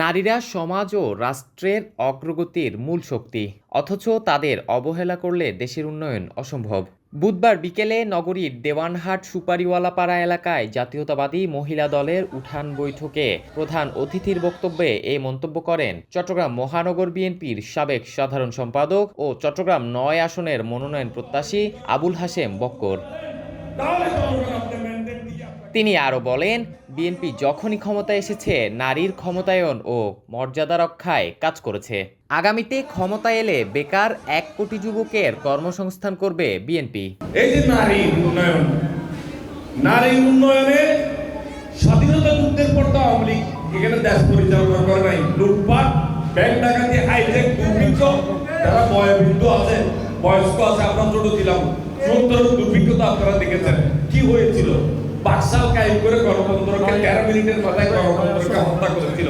নারীরা সমাজ ও রাষ্ট্রের অগ্রগতির মূল শক্তি, অথচ তাদের অবহেলা করলে দেশের উন্নয়ন অসম্ভব। বুধবার বিকেলে নগরীর দেওয়ানহাট সুপারিওয়ালাপাড়া এলাকায় জাতীয়তাবাদী মহিলা দলের উঠান বৈঠকে প্রধান অতিথির বক্তব্যে এই মন্তব্য করেন চট্টগ্রাম মহানগর বিএনপির সাবেক সাধারণ সম্পাদক ও চট্টগ্রাম নয় আসনের মনোনয়ন প্রত্যাশী আবুল হাশেম বক্কর। তিনি আরও বলেন বিএনপি যখনই ক্ষমতায় এসেছে নারীর ক্ষমতায়ন ও মর্যাদা রক্ষায় কাজ করেছে। আগামীতে ক্ষমতা এলে বেকার এক কোটি যুবকের কর্মসংস্থান করবে বিএনপি এই যে নারী উন্নয়ন নারী উন্নয়নে স্বাধীনতা যুদ্ধের পর তো আওয়ামী লীগ এখানে দেশ পরিচালনা করে নাই। লুটপাট ব্যাংক ডাকাতি হাইজেক দুর্ভিক্ষ যারা বয়োবৃদ্ধ আছে বয়স্ক আছে আমরা ছোট ছিলাম। আপনারা দেখেছেন। কি হয়েছিল? বাকশাল কায়েম করে গণতন্ত্রকে তেরো মিনিটের মাথায় গণতন্ত্রকে হত্যা করেছিল।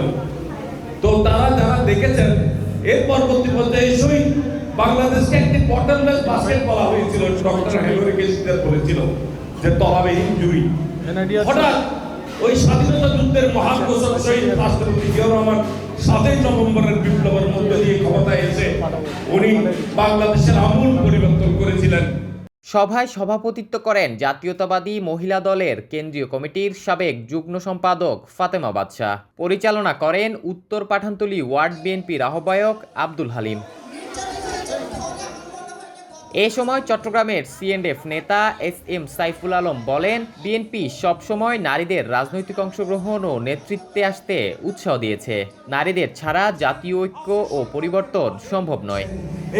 তো তারা যারা দেখেছেন এর পরবর্তী পর্যায়ে বাংলাদেশকে একটি বটললেস বাস্কেট বলা হয়েছিল ডক্টর বলেছিল যে জুড়ি হঠাৎ ওই স্বাধীনতা যুদ্ধের মহাঘোষক শহীদ রাষ্ট্রপতি জিয়াউর রহমান সাতই নভেম্বরের বিপ্লবের মধ্য দিয়ে ক্ষমতায় এসে উনি বাংলাদেশের আমূল পরিবর্তন করেছিলেন। সভায় সভাপতিত্ব করেন জাতীয়তাবাদী মহিলা দলের কেন্দ্রীয় কমিটির সাবেক যুগ্ম সম্পাদক ফাতেমা বাদশাহ। পরিচালনা করেন উত্তর পাঠানতলী ওয়ার্ড বিএনপির আহ্বায়ক আব্দুল হালিম। এ সময় চট্টগ্রামের সিএনএফ নেতা এস এম সাইফুল আলম বলেন বিএনপি সবসময় নারীদের রাজনৈতিক অংশগ্রহণ ও নেতৃত্বে আসতে উৎসাহ দিয়েছে। নারীদের ছাড়া জাতীয় ঐক্য ও পরিবর্তন সম্ভব নয়।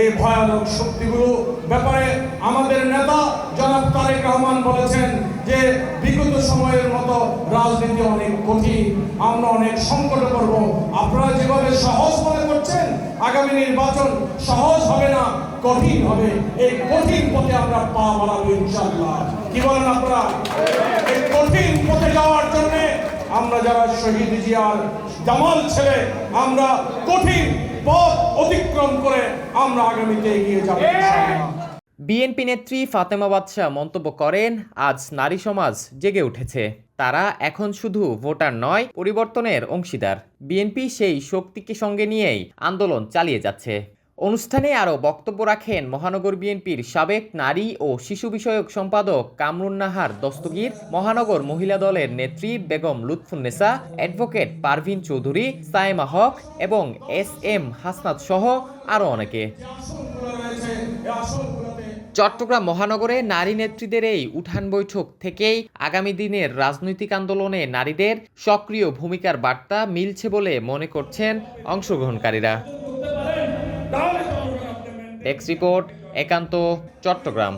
এই ভয়ানক শক্তিগুলো ব্যাপারে আমাদের নেতা জনাব তারেক রহমান বলেছেন যে বিগত সময়ের মতো রাজনীতি অনেক কঠিন, আমরা অনেক সংকটে পড়ব আপনারা যেভাবে সহজ মনে করছেন, আগামী নির্বাচন সহজ হবে না, কঠিন হবে। এই কঠিন পথে আমরা পা বাড়াবো ইনশাআল্লাহ। কি বলেন আপনারা? এই কঠিন পথে যাওয়ার জন্যে আমরা যারা শহীদ জিয়ার জামাল ছেলে, আমরা কঠিন পথ অতিক্রম করে আমরা আগামীতে এগিয়ে যাব। বিএনপি নেত্রী ফাতেমা বাদশাহ মন্তব্য করেন, আজ নারী সমাজ জেগে উঠেছে। তারা এখন শুধু ভোটার নয়, পরিবর্তনের অংশীদার। বিএনপি সেই শক্তিকে সঙ্গে নিয়েই আন্দোলন চালিয়ে যাচ্ছে। অনুষ্ঠানে আরও বক্তব্য রাখেন মহানগর বিএনপির সাবেক নারী ও শিশু বিষয়ক সম্পাদক কামরুন নাহার দস্তগীর, মহানগর মহিলা দলের নেত্রী বেগম লুৎফুন্নেসা অ্যাডভোকেট পারভিন চৌধুরী, সায়েমা হক এবং এস এম হাসনাত সহ আরও অনেকে। চট্টগ্রাম মহানগরে নারী নেত্রীদের এই উঠান বৈঠক থেকেই আগামী দিনের রাজনৈতিক আন্দোলনে নারীদের সক্রিয় ভূমিকার বার্তা মিলছে বলে মনে করছেন অংশগ্রহণকারীরা। ডেস্ক রিপোর্ট, একান্ত, চট্টগ্রাম।